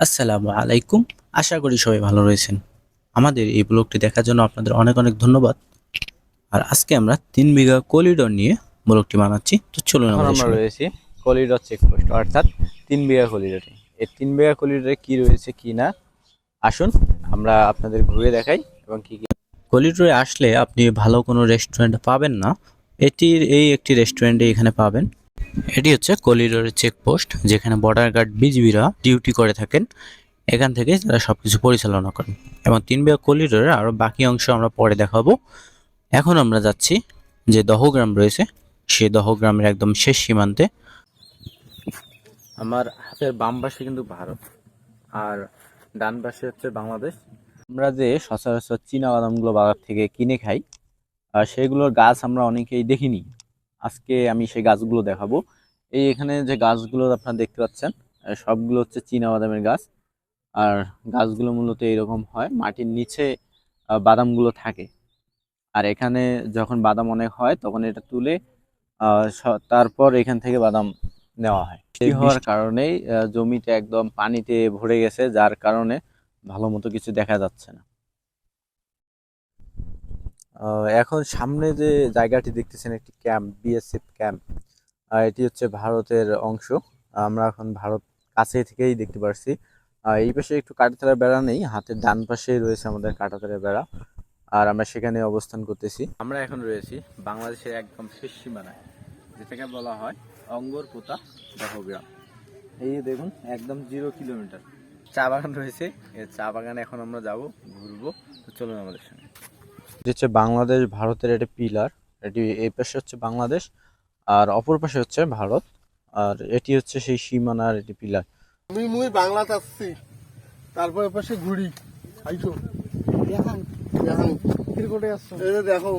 আসসালামু আলাইকুম। আশা করি সবাই ভালো রয়েছেন। আমাদের এই ব্লগটি দেখার জন্য আপনাদের অনেক অনেক ধন্যবাদ। আর আজকে আমরা তিন বিঘা কলিডর নিয়ে ব্লগটি বানাচ্ছি। তো চলুন আমরা। রয়েছি কলিডর চেকপোস্ট অর্থাৎ তিন বিঘা কলিডরে। এই তিন বিঘা কলিডরে কি রয়েছে কি না আসুন আমরা আপনাদের ঘুরে দেখাই এবং কি কি কলিডোরে আসলে আপনি ভালো কোনো রেস্টুরেন্ট পাবেন না। এটির এই একটি রেস্টুরেন্টে এখানে পাবেন। এটি হচ্ছে কলিডোরের চেকপোস্ট, যেখানে বর্ডার গার্ড বিজিবিরা ডিউটি করে থাকেন। এখান থেকে তারা সব কিছু পরিচালনা করেন। এবং তিন বিঘা কলিডোরের আরও বাকি অংশ আমরা পরে দেখাবো। এখন আমরা যাচ্ছি যে দহগ্রাম রয়েছে সেই দহগ্রামের একদম শেষ সীমান্তে। আমার হাতের বাম পাশে কিন্তু ভারত, আর ডান পাশে হচ্ছে বাংলাদেশ। আমরা যে সচরাচর চীনা বাদামগুলো বাজার থেকে কিনে খাই, আর সেগুলোর গাছ আমরা অনেকেই দেখিনি। আজকে আমি সেই গাছগুলো দেখাবো। এই এখানে যে গাছগুলো আপনারা দেখতে পাচ্ছেন সবগুলো হচ্ছে চীনা বাদামের গাছ। আর গাছগুলো মূলত এরকম হয় মাটির নিচে বাদামগুলো থাকে। আর এখানে যখন বাদাম অনেক হয় তখন এটা তুলে তারপর এখান থেকে বাদাম নেওয়া হয়। বৃষ্টি হওয়ার কারণেই জমিটা একদম পানিতে ভরে গেছে যার কারণে ভালো মতো কিছু দেখা যাচ্ছে না। এখন সামনে যে জায়গাটি দেখতেছেন, একটি ক্যাম্প, বিএসএফ ক্যাম্প এটি হচ্ছে ভারতের অংশ। আমরা এখন ভারত কাছে থেকেই দেখতে পারছি। এই পাশে একটু কাটাতারা বেড়া নেই, হাতের ডান পাশেই রয়েছে আমাদের কাটাতারা বেড়া, আর আমরা সেখানে অবস্থান করতেছি। আমরা এখন রয়েছি বাংলাদেশের একদম শেষ সীমানায়, যেটাকে বলা হয় অঙ্গর অঙ্গরপোতা দহগ্রাম এই দেখুন, একদম জিরো কিলোমিটার। চা বাগান রয়েছে চা বাগানে এখন আমরা যাব, ঘুরবো। তো চলুন আমাদের সঙ্গে। এটি হচ্ছে বাংলাদেশ ভারতের একটা পিলার। এটি এই পাশে হচ্ছে বাংলাদেশ আর অপর পাশে হচ্ছে ভারত। আর এটি হচ্ছে সেই সীমানার এটি পিলার। আমি মুই বাংলাত আসছি তারপর পাশে ঘুরি আইসো দেখান দেখান ক্রিকেটে আসছো? এই যে দেখো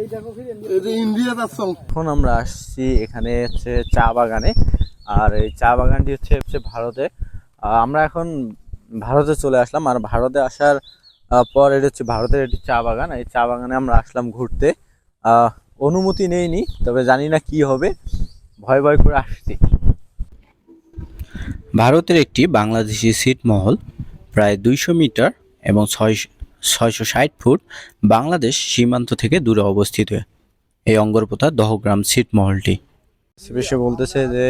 এই দেখো ফিরে এই যে ইন্ডিয়াত আসছো। এখন আমরা আসছি এখানে হচ্ছে চা বাগানে। আর এই চা বাগানটি হচ্ছে হচ্ছে ভারতে। আমরা এখন ভারতে চলে আসলাম। আর ভারতে আসার পর এটা হচ্ছে ভারতের একটি চা বাগান। এই চা বাগানে আমরা আসলাম ঘুরতে। অনুমতি নেইনি তবে জানি না কি হবে। ভয় ভয় করে আসছি। ভারতের একটি বাংলাদেশি ছিটমহল প্রায় দুইশো মিটার এবং ছয় ছয়শো ষাট ফুট বাংলাদেশ সীমান্ত থেকে দূরে অবস্থিত। এই অঙ্গরপোতা দহগ্রাম ছিটমহলটি সে বলতেছে যে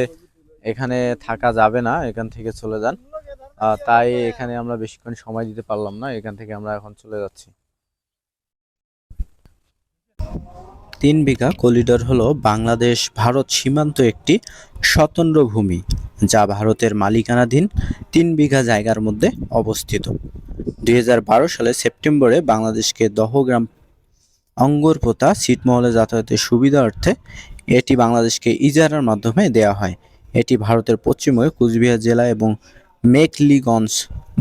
এখানে থাকা যাবে না এখান থেকে চলে যান। তাই এখানে আমরা বেশিক্ষণ সময় দিতে পারলাম না, এখান থেকে আমরা এখন চলে যাচ্ছি। তিন বিঘা করিডোর হলো বাংলাদেশ ভারত সীমান্ত একটি স্বতন্ত্র ভূমি, যা ভারতের মালিকানাধীন তিন বিঘা জায়গার মধ্যে অবস্থিত। দুই হাজার বারো সালে সেপ্টেম্বরে বাংলাদেশকে দহগ্রাম অঙ্গরপোতা ছিটমহলে যাতায়াতের সুবিধার্থে এটি বাংলাদেশকে ইজারার মাধ্যমে দেওয়া হয়। এটি ভারতের পশ্চিমে কুচবিহার জেলা এবং মেকলিগঞ্জ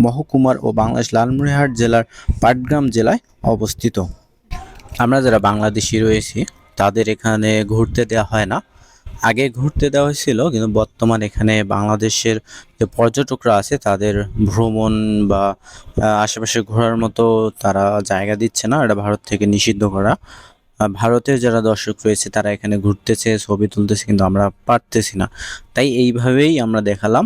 মহকুমার ও বাংলাদেশ লালমনিরহাট জেলার পাটগ্রাম জেলায় অবস্থিত। আমরা যারা বাংলাদেশি রয়েছি, তাদের এখানে ঘুরতে দেওয়া হয় না। আগে ঘুরতে দেওয়া হয়েছিল, কিন্তু বর্তমান এখানে বাংলাদেশের যে পর্যটকরা আছে, তাদের ভ্রমণ বা আশেপাশে ঘোরার মতো তারা জায়গা দিচ্ছে না। এটা ভারত থেকে নিষিদ্ধ করা। ভারতের যারা দর্শক রয়েছে, তারা এখানে ঘুরতেছে, ছবি তুলতেছে, কিন্তু আমরা পারতেছি না। তাই এইভাবেই আমরা দেখালাম।